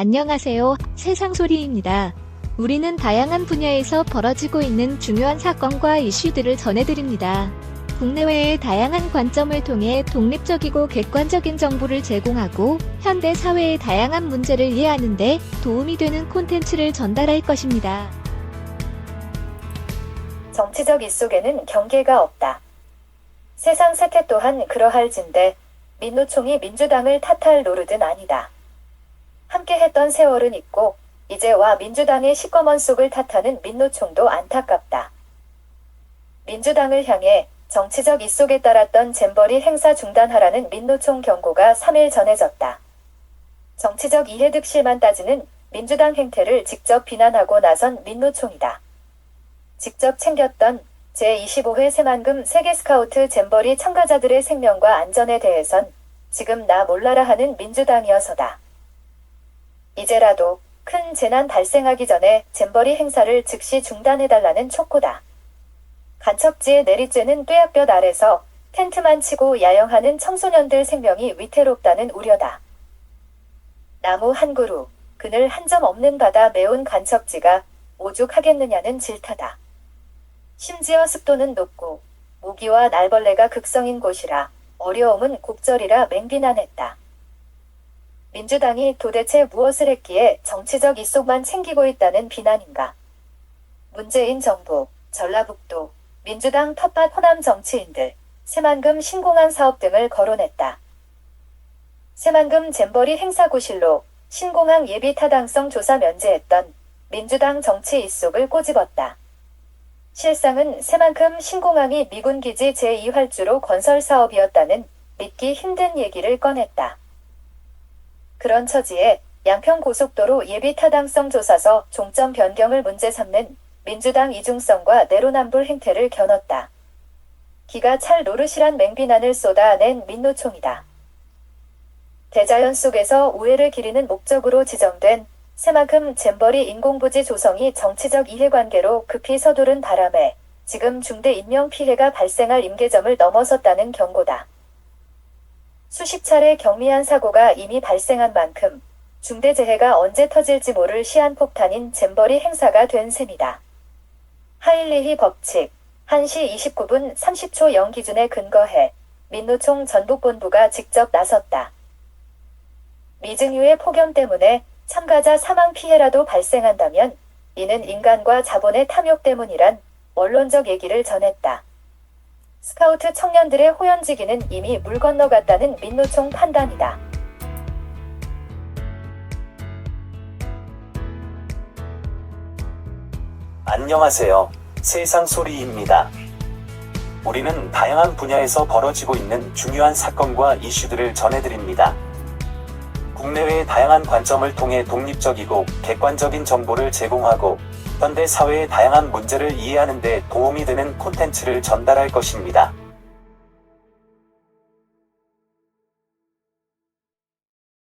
안녕하세요. 세상소리입니다. 우리는 다양한 분야에서 벌어지고 있는 중요한 사건과 이슈들을 전해드립니다. 국내외의 다양한 관점을 통해 독립적이고 객관적인 정보를 제공하고 현대 사회의 다양한 문제를 이해하는데 도움이 되는 콘텐츠를 전달할 것입니다. 정치적 입속에는 경계가 없다. 세상 세태 또한 그러할진데 민노총이 민주당을 탓할 노릇은 아니다. 함께했던 세월은 있고 이제와 민주당의 시꺼먼 속을 탓하는 민노총도 안타깝다. 민주당을 향해 정치적 입속에 따랐던 잼버리 행사 중단하라는 민노총 경고가 3일 전해졌다. 정치적 이해득실만 따지는 민주당 행태를 직접 비난하고 나선 민노총이다. 직접 챙겼던 제25회 새만금 세계 스카우트 잼버리 참가자들의 생명과 안전에 대해선 지금 나 몰라라 하는 민주당이어서다. 이제라도 큰 재난 발생하기 전에 잼버리 행사를 즉시 중단해달라는 촉구다. 간척지에 내리쬐는 뙤약볕 아래서 텐트만 치고 야영하는 청소년들 생명이 위태롭다는 우려다. 나무 한 그루, 그늘 한 점 없는 바다 매운 간척지가 오죽하겠느냐는 질타다. 심지어 습도는 높고 모기와 날벌레가 극성인 곳이라 어려움은 곡절이라 맹비난했다. 민주당이 도대체 무엇을 했기에 정치적 이속만 챙기고 있다는 비난인가? 문재인 정부, 전라북도, 민주당 텃밭 호남 정치인들, 새만금 신공항 사업 등을 거론했다. 새만금 잼버리 행사구실로 신공항 예비 타당성 조사 면제했던 민주당 정치 이속을 꼬집었다. 실상은 새만큼 신공항이 미군 기지 제2활주로 건설 사업이었다는 믿기 힘든 얘기를 꺼냈다. 그런 처지에 양평 고속도로 예비 타당성 조사서 종점 변경을 문제 삼는 민주당 이중성과 내로남불 행태를 겨눴다. 기가 찰 노릇이란 맹비난을 쏟아낸 민노총이다. 대자연 속에서 우애를 기리는 목적으로 지정된 새만큼 잼버리 인공부지 조성이 정치적 이해관계로 급히 서두른 바람에 지금 중대 인명 피해가 발생할 임계점을 넘어섰다는 경고다. 수십 차례 경미한 사고가 이미 발생한 만큼 중대재해가 언제 터질지 모를 시한폭탄인 잼버리 행사가 된 셈이다. 하일리히 법칙 1시 29분 30초 0 기준에 근거해 민노총 전북본부가 직접 나섰다. 미증유의 폭염 때문에 참가자 사망 피해라도 발생한다면 이는 인간과 자본의 탐욕 때문이란 원론적 얘기를 전했다. 스카우트 청년들의 호연지기는 이미 물 건너갔다는 민노총 판단이다. 안녕하세요. 세상 소리입니다. 우리는 다양한 분야에서 벌어지고 있는 중요한 사건과 이슈들을 전해드립니다. 국내외의 다양한 관점을 통해 독립적이고 객관적인 정보를 제공하고 현대 사회의 다양한 문제를 이해하는 데 도움이 되는 콘텐츠를 전달할 것입니다.